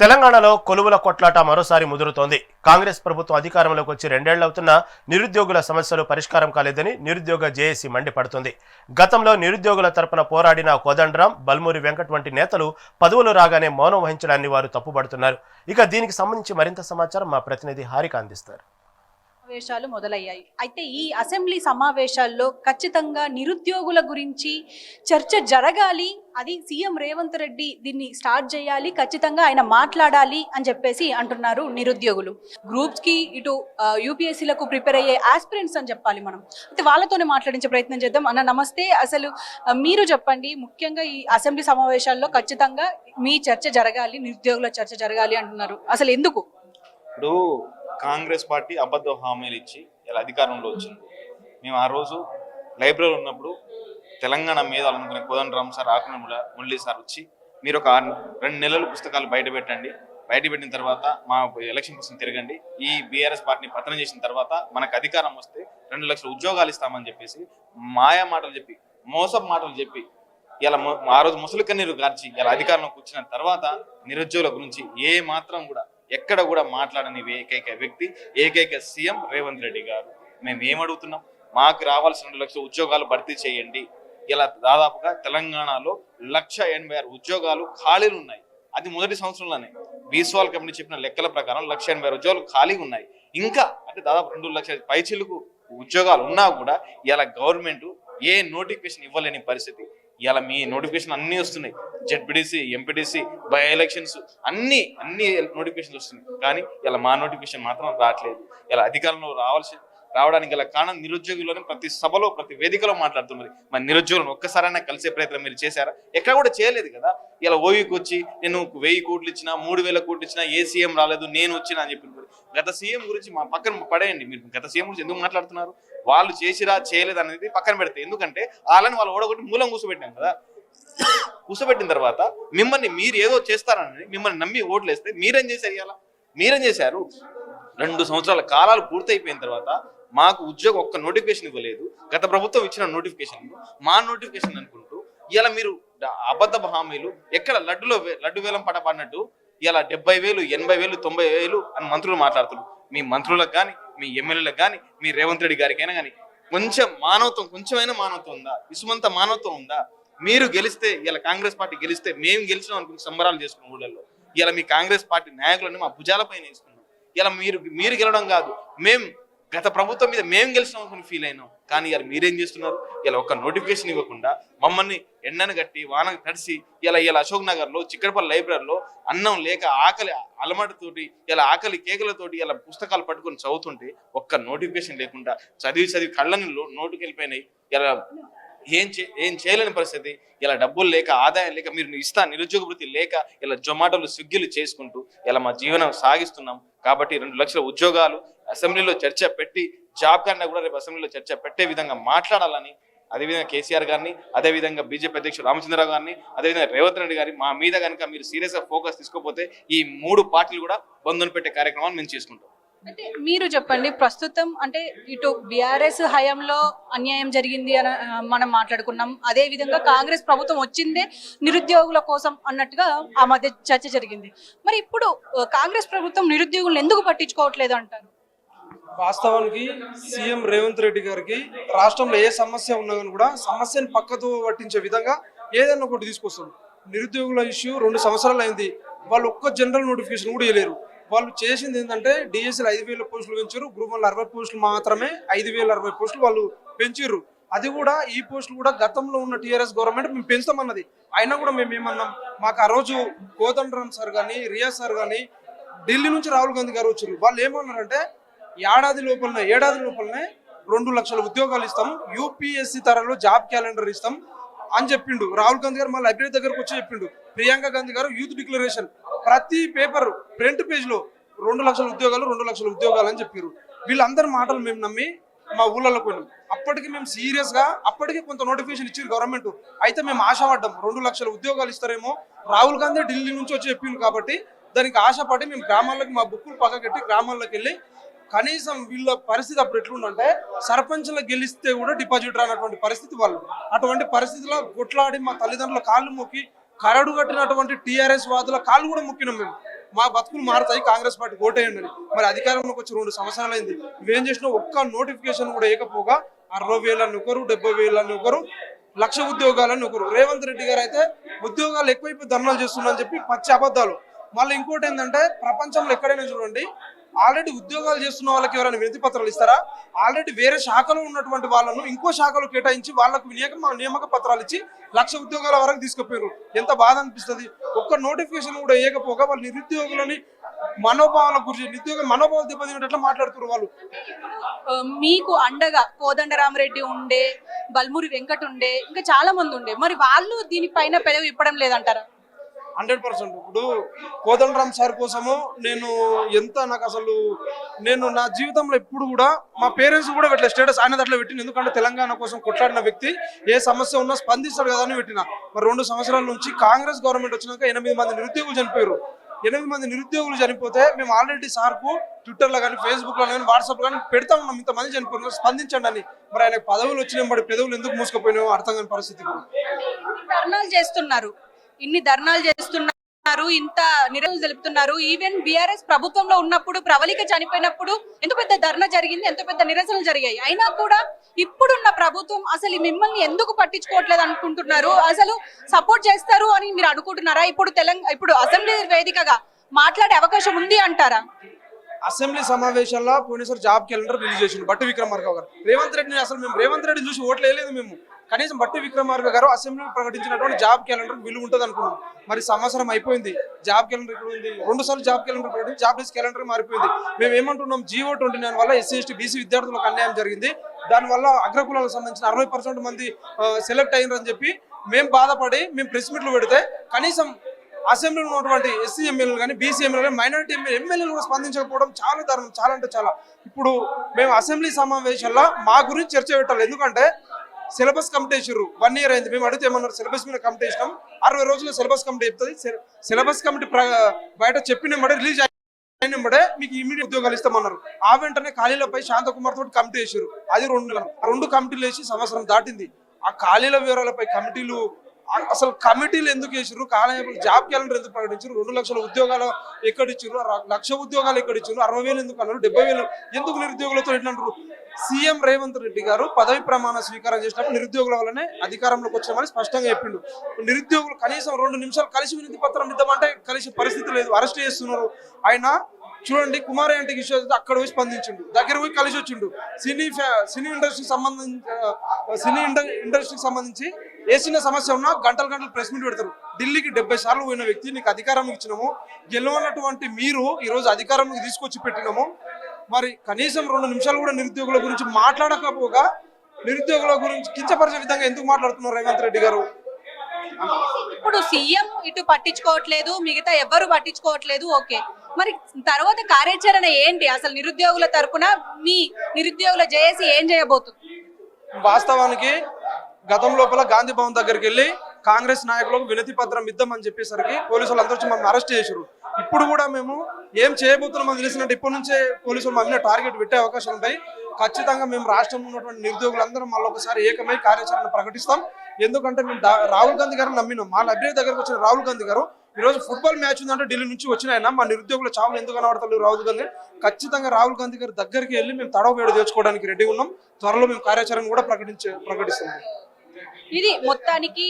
తెలంగాణలో కొలువుల కొట్లాట మరోసారి ముదురుతోంది. కాంగ్రెస్ ప్రభుత్వం అధికారంలోకి వచ్చి రెండేళ్ళవుతున్నా నిరుద్యోగుల సమస్యలు పరిష్కారం కాలేదని నిరుద్యోగ జేఏసీ మండిపడుతుంది. గతంలో నిరుద్యోగుల తరపున పోరాడిన కోదండరాం బల్మూరి వెంకట్ వంటి నేతలు పదవులు రాగానే మౌనం వహించడాన్ని వారు తప్పుపడుతున్నారు ఇక దీనికి సంబంధించి మరింత సమాచారం మా ప్రతినిధి హారిక అందిస్తారు. సమావేశాలు మొదలయ్యాయి. అయితే ఈ అసెంబ్లీ సమావేశాల్లో ఖచ్చితంగా నిరుద్యోగుల గురించి చర్చ జరగాలి అది సీఎం రేవంత్ రెడ్డి దీన్ని స్టార్ట్ చేయాలి ఖచ్చితంగా ఆయన మాట్లాడాలి అని చెప్పేసి అంటున్నారు నిరుద్యోగులు. గ్రూప్స్కి ఇటు యూపీఎస్సీలకు ప్రిపేర్ అయ్యే ఆస్పిరెంట్స్ అని చెప్పాలి మనం. అయితే వాళ్ళతోనే మాట్లాడించే ప్రయత్నం చేద్దాం. అన్న నమస్తే. అసలు మీరు చెప్పండి ముఖ్యంగా ఈ అసెంబ్లీ సమావేశాల్లో ఖచ్చితంగా మీ చర్చ జరగాలి నిరుద్యోగుల చర్చ జరగాలి అంటున్నారు. అసలు ఎందుకు? ఇప్పుడు కాంగ్రెస్ పార్టీ అబద్ధ హామీలు ఇచ్చి ఇలా అధికారంలో వచ్చింది. మేము ఆ రోజు లైబ్రరీ ఉన్నప్పుడు తెలంగాణ మీద అనుకునే కోదండరామ్ సార్ ఆకున మురళీ సార్ వచ్చి మీరు ఒక రెండు నెలలు పుస్తకాలు బయట పెట్టండి. బయట పెట్టిన తర్వాత మా ఎలక్షన్ కోసం తిరగండి. ఈ బీఆర్ఎస్ పార్టీని పతనం చేసిన తర్వాత మనకు అధికారం వస్తే రెండు లక్షల ఉద్యోగాలు ఇస్తామని చెప్పేసి మాయా మాటలు చెప్పి మోసం మాటలు చెప్పి ఇలా ఆ రోజు ముసలి కన్నీరు గార్చి ఇలా అధికారంలోకి వచ్చిన తర్వాత నిరుద్యోగుల గురించి ఏ మాత్రం కూడా ఎక్కడ కూడా మాట్లాడని ఏకైక వ్యక్తి ఏకైక సీఎం రేవంత్ రెడ్డి గారు. మేము ఏమడుగుతున్నాం? మాకు రావాల్సిన రెండు లక్షల ఉద్యోగాలు భర్తీ చేయండి. ఇలా దాదాపుగా తెలంగాణలో లక్ష ఎనభై ఆరు ఉద్యోగాలు ఖాళీలు ఉన్నాయి. అది మొదటి సంవత్సరంలోనే. బీస్వాల్ కంపెనీ చెప్పిన లెక్కల ప్రకారం లక్ష ఎనభై ఆరు ఉద్యోగాలు ఖాళీగా ఉన్నాయి. ఇంకా అంటే దాదాపు రెండు లక్షల పైచిలకు ఉద్యోగాలు ఉన్నా కూడా ఇలా గవర్నమెంట్ ఏ నోటిఫికేషన్ ఇవ్వలేని పరిస్థితి. ఇలా మీ నోటిఫికేషన్ అన్నీ వస్తున్నాయి. జెడ్పీటీసీ ఎంపీడీసీ బై ఎలక్షన్స్ అన్ని అన్ని నోటిఫికేషన్స్ వస్తున్నాయి. కానీ ఇలా మా నోటిఫికేషన్ మాత్రం రావట్లేదు. ఇలా అధికారంలో రావాల్సి రావడానికి గల కారణం నిరుద్యోగులను ప్రతి సభలో ప్రతి వేదికలో మాట్లాడుతున్నది. మరి నిరుద్యోగులను ఒక్కసారైనా కలిసే ప్రయత్నం మీరు చేశారా? ఎక్కడ కూడా చేయలేదు కదా. ఇలా ఓయూకి వచ్చి నేను వెయ్యి కోట్లు ఇచ్చినా మూడు వేల కోట్లు ఇచ్చినా ఏ సీఎం రాలేదు నేను వచ్చినా అని చెప్పిన గత సీఎం గురించి మా పక్కన పడేయండి. మీరు గత సీఎం గురించి ఎందుకు మాట్లాడుతున్నారు? వాళ్ళు చేసిరా చేయలేదు అనేది పక్కన పెడితే. ఎందుకంటే వాళ్ళని వాళ్ళు ఓడగొట్టి మూలం కూర్చోబెట్టాం కదా. కూర్చోబెట్టిన తర్వాత మిమ్మల్ని మీరు ఏదో చేస్తారని మిమ్మల్ని నమ్మి ఓట్లు వేస్తే మీరేం చేశారు ఇవాళ? మీరేం చేశారు? రెండు సంవత్సరాల కాలాలు పూర్తయిపోయిన తర్వాత మాకు ఉద్యోగం ఒక్క నోటిఫికేషన్ ఇవ్వలేదు. గత ప్రభుత్వం ఇచ్చిన నోటిఫికేషన్ మా నోటిఫికేషన్ అనుకుంటూ ఇలా మీరు అబద్ధ హామీలు ఎక్కడ లడ్డులో లడ్డు వేలం పట పడినట్టు ఇలా డెబ్బై వేలు ఎనభై వేలు తొంభై వేలు అని మంత్రులు మాట్లాడుతున్నారు. మీ మంత్రులకు కానీ మీ ఎమ్మెల్యేలకు కానీ మీ రేవంత్ రెడ్డి గారికైనా కానీ కొంచెం మానవత్వం కొంచెమైనా మానవత్వం ఉందా? ఇసుమంత మానవత్వం ఉందా? మీరు గెలిస్తే ఇలా కాంగ్రెస్ పార్టీ గెలిస్తే మేము గెలిచినాం అనుకుని సంబరాలు చేసుకున్న ఊళ్ళల్లో. ఇలా మీ కాంగ్రెస్ పార్టీ నాయకులని మా భుజాలపైన వేసుకున్నాం ఇలా మీరు మీరు గెలవడం కాదు. మేము గత ప్రభుత్వం మీద మేము గెలిచినాం అనుకుని ఫీల్ అయినాం. కానీ ఇలా మీరేం చేస్తున్నారు? ఇలా ఒక నోటిఫికేషన్ ఇవ్వకుండా మమ్మల్ని ఎండను కట్టి వాన తడిసి ఇలా ఇలా అశోక్ నగర్లో చిక్కడపల్లి లైబ్రరీలో అన్నం లేక ఆకలి అలమటతోటి ఇలా ఆకలి కేకలతోటి ఇలా పుస్తకాలు పట్టుకొని చదువుతుంటే ఒక్క నోటిఫికేషన్ లేకుండా చదివి చదివి కళ్ళని నోటుకు వెళ్ళిపోయినాయి ఇలా ఏం చే ఏం చేయలేని పరిస్థితి. ఇలా డబ్బులు లేక ఆదాయం లేక మీరు ఇస్తా నిరుద్యోగ వృత్తి లేక ఇలా జొమాటోలు స్విగ్గీలు చేసుకుంటూ ఇలా మా జీవనం సాగిస్తున్నాం. కాబట్టి రెండు లక్షల ఉద్యోగాలు అసెంబ్లీలో చర్చ పెట్టి జాబ్ కన్నా కూడా రేపు అసెంబ్లీలో చర్చ పెట్టే విధంగా మాట్లాడాలని అదేవిధంగా కేసీఆర్ గారిని అదేవిధంగా బీజేపీ అధ్యక్షుడు రామచంద్రరావు గారిని అదేవిధంగా రేవంత్ రెడ్డి గారిని మా మీద కనుక మీరు సీరియస్గా ఫోకస్ తీసుకోకపోతే ఈ మూడు పార్టీలు కూడా బంధువులు పెట్టే కార్యక్రమాన్ని మేము చేసుకుంటాం. అంటే మీరు చెప్పండి ప్రస్తుతం అంటే ఇటు బీఆర్ఎస్ హయాంలో అన్యాయం జరిగింది అని మనం మాట్లాడుకున్నాం. అదే విధంగా కాంగ్రెస్ ప్రభుత్వం వచ్చిందే నిరుద్యోగుల కోసం అన్నట్టుగా ఆ మధ్య చర్చ జరిగింది. మరి ఇప్పుడు కాంగ్రెస్ ప్రభుత్వం నిరుద్యోగులను ఎందుకు పట్టించుకోవట్లేదు అంటారు? వాస్తవానికి సీఎం రేవంత్ రెడ్డి గారికి రాష్ట్రంలో ఏ సమస్య ఉన్నా కానీ కూడా సమస్యను పక్కతో పట్టించే విధంగా ఏదైనా ఒకటి తీసుకొస్తాడు. నిరుద్యోగుల ఇష్యూ రెండు సంవత్సరాలు అయింది. వాళ్ళు ఒక్క జనరల్ నోటిఫికేషన్ కూడా ఇవ్వలేరు వాళ్ళు చేసింది ఏంటంటే డిఎస్సీలు ఐదు వేల పోస్టులు పెంచారు. గ్రూప్ వన్ అరవై పోస్టులు మాత్రమే ఐదు వేల అరవై పోస్టులు వాళ్ళు పెంచారు. అది కూడా ఈ పోస్టులు కూడా గతంలో ఉన్న టీఆర్ఎస్ గవర్నమెంట్ మేము పెంచుతామన్నది. అయినా కూడా మేము ఏమన్నాం? మాకు ఆ రోజు కోదండరామ్ సార్ కానీ రియాజ్ సార్ కానీ ఢిల్లీ నుంచి రాహుల్ గాంధీ గారు వచ్చారు. వాళ్ళు ఏమన్నారంటే ఏడాది లోపలనే ఏడాది లోపలనే రెండు లక్షల ఉద్యోగాలు ఇస్తాం యూపీఎస్సీ తరలో జాబ్ క్యాలెండర్ ఇస్తాం అని చెప్పిండు. రాహుల్ గాంధీ గారు మళ్ళీ లైబ్రరీ దగ్గరకు వచ్చి చెప్పిండు. Priyanka Gandhi garu youth declaration. ప్రతి పేపర్ ఫ్రంట్ పేజ్లో రెండు లక్షల ఉద్యోగాలు రెండు లక్షల ఉద్యోగాలు అని చెప్పారు వీళ్ళందరి మాటలు మేము నమ్మి మా ఊళ్ళలోకి పోయినాం. అప్పటికి మేము సీరియస్గా అప్పటికి కొంత నోటిఫికేషన్ ఇచ్చారు గవర్నమెంట్. అయితే మేము ఆశపడ్డాం రెండు లక్షల ఉద్యోగాలు ఇస్తారేమో. రాహుల్ గాంధీ ఢిల్లీ నుంచి వచ్చి చెప్పిండు కాబట్టి దానికి ఆశపడి మేము గ్రామాలకు మా బుక్కులు పక్కకెట్టి గ్రామాల్లోకి వెళ్ళి కనీసం వీళ్ళ పరిస్థితి అప్పుడు ఎట్లుందంటే సర్పంచ్లో గెలిస్తే కూడా డిపాజిట్ రానటువంటి పరిస్థితి వాళ్ళు. అటువంటి పరిస్థితిలో కొట్లాడి మా తల్లిదండ్రుల కాళ్ళు మొక్కి కరడు కట్టినటువంటి టీఆర్ఎస్ వాదుల కాళ్ళు కూడా మొక్కినాం మేము. మా బతుకులు మారుతాయి కాంగ్రెస్ పార్టీ ఓటేయండి అని. మరి అధికారంలోకి వచ్చి రెండు సంవత్సరాలు అయింది. నువ్వేం చేసినా ఒక్క నోటిఫికేషన్ కూడా వేయకపోగా అరవై వేలని ఒకరు డెబ్బై వేలని ఒకరు లక్ష ఉద్యోగాలని ఒకరు రేవంత్ రెడ్డి గారు అయితే ఉద్యోగాలు ఎక్కువైపోయి ధర్నాలు చేస్తున్నారని చెప్పి పచ్చి అబద్ధాలు. మళ్ళీ ఇంకోటి ఏంటంటే ప్రపంచంలో ఎక్కడైనా చూడండి ఆల్రెడీ ఉద్యోగాలు చేస్తున్న వాళ్ళకి ఎవరైనా వినతి పత్రాలు ఇస్తారా? ఆల్రెడీ వేరే శాఖలో ఉన్నటువంటి వాళ్ళను ఇంకో శాఖలో కేటాయించి వాళ్ళకు వినియోగ నియామక పత్రాలు ఇచ్చి లక్ష ఉద్యోగాల వరకు తీసుకుపోయారు ఎంత బాధ అనిపిస్తుంది. ఒక్క నోటిఫికేషన్ కూడా వేయకపోగా వాళ్ళు నిరుద్యోగులని మనోభావాల గురించి నిరుద్యోగ మనోభావాలు దెబ్బతినేటట్లు మాట్లాడుతున్నారు వాళ్ళు. మీకు అండగా కోదండరామరెడ్డి ఉండే బల్మూరి వెంకట్ ఉండే ఇంకా చాలా మంది ఉండే. మరి వాళ్ళు దీనిపైన పెదవి ఇప్పడం లేదంటారా? Hundred percent. ఇప్పుడు కోదండరామ్ సార్ కోసము నేను ఎంత నాకు అసలు నేను నా జీవితంలో ఎప్పుడు కూడా మా పేరెంట్స్ కూడా పెట్టలే స్టేటస్ ఆయన అట్లా పెట్టిన ఎందుకంటే తెలంగాణ కోసం కొట్లాడిన వ్యక్తి ఏ సమస్య ఉన్నా స్పందిస్తాడు కదా అని పెట్టిన. మరి రెండు సంవత్సరాల నుంచి కాంగ్రెస్ గవర్నమెంట్ వచ్చినాక ఎనిమిది మంది నిరుద్యోగులు చనిపోయారు. ఎనిమిది మంది నిరుద్యోగులు చనిపోతే మేము ఆల్రెడీ సార్కు ట్విట్టర్లో కానీ ఫేస్బుక్లో కానీ వాట్సాప్ కానీ పెడతా ఉన్నాం. ఇంతమంది చనిపోయినారు స్పందించండి అని. మరి ఆయన పదవులు వచ్చిన మరి పెదవులు ఎందుకు మూసుకుపోయినాయో అర్థం కాని పరిస్థితి. ధర్నాలు చేస్తున్నారు. ఇన్ని ధర్నాలు చేస్తున్నారు ఇంత నిరసనలు తెలుపుతున్నారు. ఈవెన్ బీఆర్ఎస్ ప్రభుత్వంలో ఉన్నప్పుడు ప్రవళిక చనిపోయినప్పుడు ఎంత పెద్ద ధర్నా జరిగింది ఎంత పెద్ద నిరసనలు జరిగాయి. అయినా కూడా ఇప్పుడున్న ప్రభుత్వం అసలు మిమ్మల్ని ఎందుకు పట్టించుకోవట్లేదు అనుకుంటున్నారు? అసలు సపోర్ట్ చేస్తారు అని మీరు అనుకుంటున్నారా? ఇప్పుడు తెలంగాణ ఇప్పుడు అసెంబ్లీ వేదికగా మాట్లాడే అవకాశం ఉంది అంటారా? అసెంబ్లీ సమావేశాల్లో పోయినసారి జాబ్ క్యాలెండర్ రిలీజ్ చేసిండు బట్టి విక్రమార్క గారు. రేవంత్ రెడ్డిని అసలు మేము రేవంత్ రెడ్డి చూసి ఓట్లు వేయలేదు మేము. కనీసం బట్టి విక్రమార్క గారు అసెంబ్లీలో ప్రకటించినటువంటి జాబ్ క్యాలెండర్ విలువ ఉంటుంది అనుకున్నాం. మరి సంవత్సరం అయిపోయింది. జాబ్ క్యాలెండర్ ఇక్కడ ఉంది? రెండు సార్లు జాబ్ క్యాలెండర్ ప్రకటించి జాబ్ లిస్ట్ క్యాలెండర్ మారిపోయింది. మేము ఏమంటున్నాం? జీవో ట్వంటీ నైన్ వల్ల ఎస్సీ ఎస్టీ బీసీ విద్యార్థులకు అన్యాయం జరిగింది. దానివల్ల అగ్రకులాలకు సంబంధించిన అరవై పర్సెంట్ మంది సెలెక్ట్ అయ్యారని చెప్పి మేము బాధపడి మేము ప్రెస్ మీట్లు పెడితే కనీసం అసెంబ్లీలో ఉన్నటువంటి ఎస్సీ ఎమ్మెల్యేలు కానీ బీసీ ఎమ్మెల్యేలు కానీ మైనారిటీ ఎమ్మెల్యేలు కూడా స్పందించకపోవడం చాలా దారుణం చాలా అంటే చాలా. ఇప్పుడు మేము అసెంబ్లీ సమావేశాల్లో మా గురించి చర్చ పెట్టాలి. ఎందుకంటే సిలబస్ కమిటీ చేసారు వన్ ఇయర్ అయింది. మేము అడిగితే ఏమన్నారు? సిలబస్ మీద కమిటీ చేసినాం అరవై రోజుల్లో సిలబస్ కమిటీ చెప్తుంది. సిలబస్ కమిటీ బయట చెప్పిన రిలీజ్ అయినప్పుడే మీకు ఇమీడియట్ ఉద్యోగాలు ఇస్తామన్నారు. ఆ వెంటనే ఖాళీలపై శాంతకుమార్ తోటి కమిటీ వేసారు అది రెండు రెండు కమిటీలు వేసి సంవత్సరం దాటింది. ఆ ఖాళీల వివరాలపై కమిటీలు అసలు కమిటీలు ఎందుకు వేసారు ఖాళీ జాబ్ క్యాలెండర్ ఎందుకు ప్రకటించారు రెండు లక్షల ఉద్యోగాలు ఎక్కడ ఇచ్చారు లక్ష ఉద్యోగాలు ఎక్కడ ఇచ్చారు అరవై వేలు ఎందుకు అన్నారు? డెబ్బై వేలు ఎందుకు నిరుద్యోగులతో ఎట్లంటారు సీఎం రేవంత్ రెడ్డి గారు పదవి ప్రమాణ స్వీకారం చేసినప్పుడు నిరుద్యోగుల వల్లనే అధికారంలోకి వచ్చామని స్పష్టంగా చెప్పిండు. నిరుద్యోగులు కనీసం రెండు నిమిషాలు కలిసి వినతి పత్రం ఇద్దామంటే కలిసి పరిస్థితి లేదు. అరెస్ట్ చేస్తున్నారు. ఆయన చూడండి కుమార్ అంటే ఇష్యూ అయితే అక్కడ పోయి స్పందించిండు. దగ్గర పోయి కలిసి వచ్చిండు. సినీ సినీ ఇండస్ట్రీకి సంబంధించి సినీ ఇండస్ట్రీకి సంబంధించి ఏ చిన్న సమస్య ఉన్నా గంటలు గంటలు ప్రెస్ మీట్ పెడతారు. ఢిల్లీకి డెబ్బై సార్లు పోయిన వ్యక్తి నీకు అధికారం ఇచ్చినాము. గెలవనటువంటి మీరు ఈ రోజు అధికారంలోకి తీసుకొచ్చి పెట్టినాము. మరి కనీసం రెండు నిమిషాలు కూడా నిరుద్యోగుల గురించి మాట్లాడకపోగా నిరుద్యోగుల గురించి కించపరిచే విధంగా ఎందుకు మాట్లాడుతున్నారు రేవంత్ రెడ్డి గారు? ఇప్పుడు సీఎం ఇటు పట్టించుకోవట్లేదు మిగతా ఎవ్వరు పట్టించుకోవట్లేదు ఓకే. మరి తర్వాత కార్యాచరణ ఏంటి? అసలు నిరుద్యోగుల తరపున మీ నిరుద్యోగుల జేఏసీ ఏం చేయబోతుంది? వాస్తవానికి గతం లోపల గాంధీ భవన్ దగ్గరికి వెళ్ళి కాంగ్రెస్ నాయకులకు వినతి పత్రం ఇద్దామని చెప్పేసరికి పోలీసులు అందరూ మమ్మల్ని అరెస్ట్ చేశారు. ఇప్పుడు కూడా మేము ఏం చేయబోతున్నామని తెలిసినట్టు ఇప్పటి నుంచే పోలీసులు మా మీద టార్గెట్ పెట్టే అవకాశం ఉంటాయి ఖచ్చితంగా మేము రాష్ట్రంలో ఉన్నటువంటి నిరుద్యోగులందరూ మళ్ళీ ఒకసారి ఏకమై కార్యాచరణ ప్రకటిస్తాం. ఎందుకంటే మేము రాహుల్ గాంధీ గారిని నమ్మినాం. మా లైబ్రరీ దగ్గరకు వచ్చిన రాహుల్ గాంధీ గారు ఈ రోజు ఫుట్బాల్ మ్యాచ్ ఉందంటే ఢిల్లీ నుంచి వచ్చిన ఆయన. మా నిరుద్యోగుల చావులు ఎందుకు కనబడతలేదు రాహుల్ గాంధీ? ఖచ్చితంగా రాహుల్ గాంధీ గారి దగ్గరికి వెళ్ళి మేము తడవ వేడు తెచ్చుకోవడానికి రెడీ ఉన్నాం. త్వరలో మేము కార్యాచరణ కూడా ప్రకటించే ప్రకటిస్తున్నాం. ఇది మొత్తానికి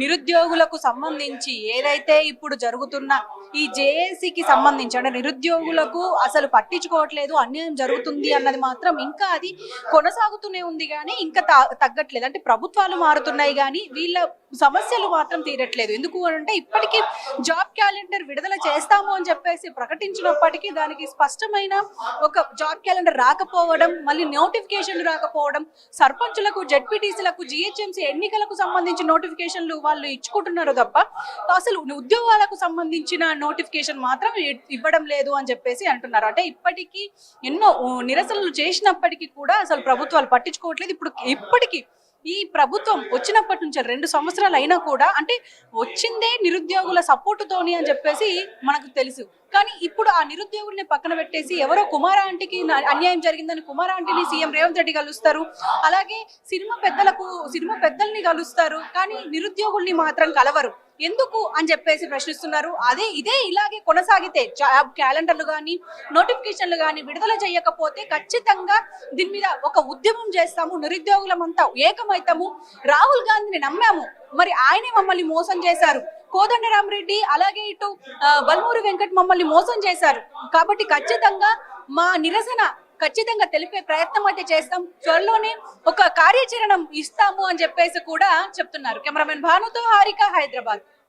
నిరుద్యోగులకు సంబంధించి ఏదైతే ఇప్పుడు జరుగుతున్న ఈ జేఏసీకి సంబంధించి అంటే నిరుద్యోగులకు అసలు పట్టించుకోవట్లేదు అన్యాయం జరుగుతుంది అన్నది మాత్రం ఇంకా అది కొనసాగుతూనే ఉంది కానీ ఇంకా తగ్గట్లేదు. అంటే ప్రభుత్వాలు మారుతున్నాయి కానీ వీళ్ళ సమస్యలు మాత్రం తీరట్లేదు. ఎందుకు అంటే ఇప్పటికీ జాబ్ క్యాలెండర్ విడుదల చేస్తాము అని చెప్పేసి ప్రకటించినప్పటికీ దానికి స్పష్టమైన ఒక జాబ్ క్యాలెండర్ రాకపోవడం మళ్ళీ నోటిఫికేషన్ రాకపోవడం సర్పంచులకు జడ్పీటీసీలకు జిహెచ్ఎంసీ ఎన్నికలకు సంబంధించిన నోటిఫికేషన్లు వాళ్ళు ఇచ్చుకుంటున్నారు తప్ప అసలు ఉద్యోగాలకు సంబంధించిన నోటిఫికేషన్ మాత్రం ఇవ్వడం లేదు అని చెప్పేసి అంటున్నారు. అంటే ఇప్పటికీ ఎన్నో నిరసనలు చేసినప్పటికీ కూడా అసలు ప్రభుత్వాలు పట్టించుకోవట్లేదు. ఇప్పుడు ఇప్పటికీ ఈ ప్రభుత్వం వచ్చినప్పటి నుంచి రెండు సంవత్సరాలు అయినా కూడా అంటే వచ్చిందే నిరుద్యోగుల సపోర్టుతోని అని చెప్పేసి మనకు తెలుసు. కానీ ఇప్పుడు ఆ నిరుద్యోగుల్ని పక్కన పెట్టేసి ఎవరో కుమార ఆంటీకి అన్యాయం జరిగిందని కుమార ఆంటీని సీఎం రేవంత్ రెడ్డి కలుస్తారు. అలాగే సినిమా పెద్దలకు సినిమా పెద్దల్ని కలుస్తారు. కానీ నిరుద్యోగుల్ని మాత్రం కలవరు. ఎందుకు అని చెప్పేసి ప్రశ్నిస్తున్నారు. అదే ఇదే ఇలాగే కొనసాగితే జాబ్ క్యాలెండర్లు కానీ నోటిఫికేషన్లు కానీ విడుదల చేయకపోతే ఖచ్చితంగా దీని మీద ఒక ఉద్యమం చేస్తాము నిరుద్యోగులమంతా ఏకమైతాము. రాహుల్ గాంధీని నమ్మాము. మరి ఆయనే మమ్మల్ని మోసం చేశారు. కోదండరామరెడ్డి అలాగే ఇటు బల్మూరి వెంకట్ మమ్మల్ని మోసం చేశారు. కాబట్టి ఖచ్చితంగా మా నిరసన ఖచ్చితంగా తెలిపే ప్రయత్నం అయితే చేస్తాం. త్వరలోనే ఒక కార్యాచరణ ఇస్తాము అని చెప్పేసి కూడా చెప్తున్నారు. కెమెరామెన్ భానుతో హారిక హైదరాబాద్.